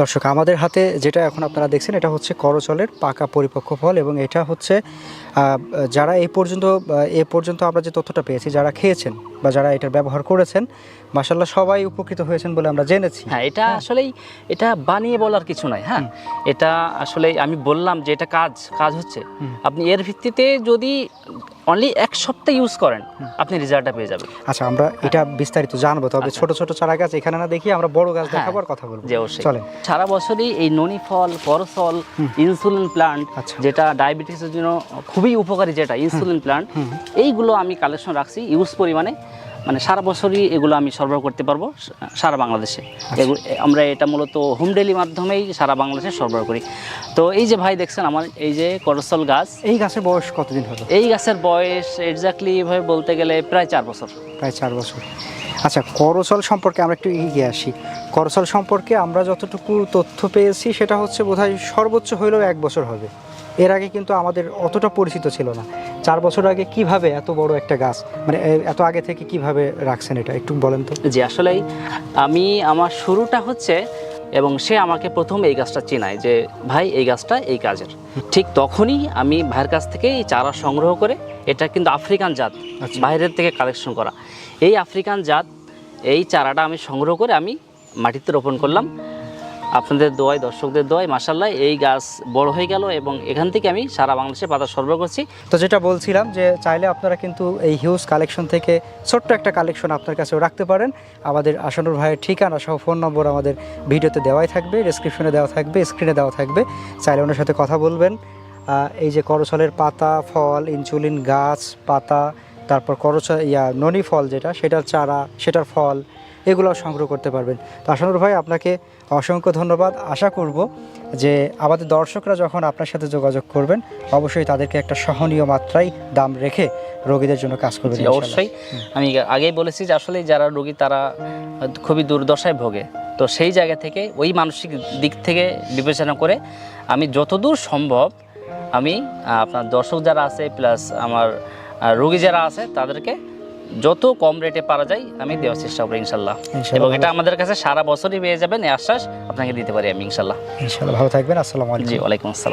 দর্শক আমাদের হাতে যেটা এখন আপনারা দেখছেন এটা হচ্ছে করচলের পাকা পরিপক্ক ফল এবং এটা হচ্ছে যারা এই পর্যন্ত এ পর্যন্ত আমরা যে তথ্যটা পেয়েছি যারা খেয়েছেন বা যারা এটার ব্যবহার করেছেন মাসাল্লাহ সবাই উপকৃত হয়েছেন বলে আমরা জেনেছি। হ্যাঁ এটা আসলেই এটা বানিয়ে বলার কিছু নয় হ্যাঁ? এটা আসলে আমি বললাম যে এটা কাজ কাজ হচ্ছে। আপনি এর ভিত্তিতে যদি অনলি এক সপ্তাহ ইউজ করেন আপনি রেজাল্টটা পেয়ে যাবেন। আচ্ছা আমরা এটা বিস্তারিত জানব তবে আচ্ছা। ছোট ছোট চারা গাছ এখানে না দেখি আমরা বড় গাছ দেখাবার দেখাবো আর কথা বলব। যে অবশ্যই। চলেন। সারা বছরই এই ননি ফল করসল ইনসুলিন প্লান্ট। যেটা ডায়াবেটিসের জন্য খুবই উপকারী যেটা ইনসুলিন প্লান্ট এইগুলো আমি কালেকশন রাখছি ইউজ পরিমাণে। মানে সারা বছরই এগুলো আমি সরবরাহ করতে পারব সারা বাংলাদেশে। আচ্ছা। আমরা এটা মূলত হোম ডেলি মাধ্যমেই সারা বাংলাদেশে সরবরাহ করি। তো এই যে ভাই দেখছেন আমার এই যে করসল গাছ এই গাছের বয়স কতদিন হলো? এই গাছের বয়স এক্স্যাক্টলি ভাবে বলতে গেলে প্রায় চার বছর। প্রায় চার বছর। আচ্ছা করসল সম্পর্কে আমরা একটু এগিয়ে আসি। করসল সম্পর্কে আমরা যতটুকু তথ্য পেয়েছি সেটা হচ্ছে বোধহয় সর্বোচ্চ হইলেও এক বছর হবে। এর আগে কিন্তু আমাদের অতটা পরিচিত ছিল না। চার বছর আগে কীভাবে এত বড় একটা গাছ মানে এত আগে থেকে কীভাবে রাখছেন এটা একটু বলেন তো? জি আসলেই আমি আমার শুরুটা হচ্ছে এবং সে আমাকে প্রথম এই গাছটা চেনায় যে ভাই এই গাছটা এই কাজের। ঠিক তখনই আমি ভাইয়ের কাছ থেকে এই চারা সংগ্রহ করে এটা কিন্তু আফ্রিকান জাত আচ্ছা। বাইরের থেকে কালেকশন করা। এই আফ্রিকান জাত এই চারাটা আমি সংগ্রহ করে আমি মাটিতে রোপণ করলাম। আপনাদের দোয়ায় দর্শকদের দোয়ায় মাসাল্লাহ এই গাছ বড় হয়ে গেল এবং এখান থেকে আমি সারা বাংলাদেশে পাতা সরবরাহ করছি। তো যেটা বলছিলাম যে চাইলে আপনারা কিন্তু এই হিউজ কালেকশন থেকে ছোট্ট একটা কালেকশন আপনার কাছেও রাখতে পারেন। আমাদের আসানুর ভাইয়ের ঠিকানা সহ ফোন নম্বর আমাদের ভিডিওতে দেওয়াই থাকবে ডিসক্রিপশনে দেওয়া থাকবে স্ক্রিনে দেওয়া থাকবে। চাইলে ওনার সাথে কথা বলবেন। এই যে করছলের পাতা, ফল, ইনসুলিন গাছ, পাতা, তারপর করছ ইয়া, ননি ফল যেটা, সেটার চারা, সেটার ফল এগুলো সংগ্রহ করতে পারবেন। তো আসানুর ভাই আপনাকে অসংখ্য ধন্যবাদ। আশা করব যে আমাদের দর্শকরা যখন আপনার সাথে যোগাযোগ করবেন অবশ্যই তাদেরকে একটা সহনীয় মাত্রায় দাম রেখে রোগীদের জন্য কাজ করবেন অবশ্যই। আমি আগেই বলেছি যে আসলে যারা রোগী তারা খুবই দুর্দশায় ভোগে। তো সেই জায়গা থেকে ওই মানসিক দিক থেকে বিবেচনা করে আমি যতদূর সম্ভব আমি আপনার দর্শক যারা আছে প্লাস আমার রোগী যারা আছে তাদেরকে যত কম রেটে পারা যায় আমি দেওয়ার চেষ্টা করি ইনশাল্লাহ। এবং এটা আমাদের কাছে সারা বছরই পেয়ে যাবেন এই আশ্বাস আপনাকে দিতে পারি আমি ইনশাল্লাহ। ইনশাল্লাহ ভালো থাকবেন আসসালামু আলাইকুম। জি ওয়ালাইকুম আসসালাম।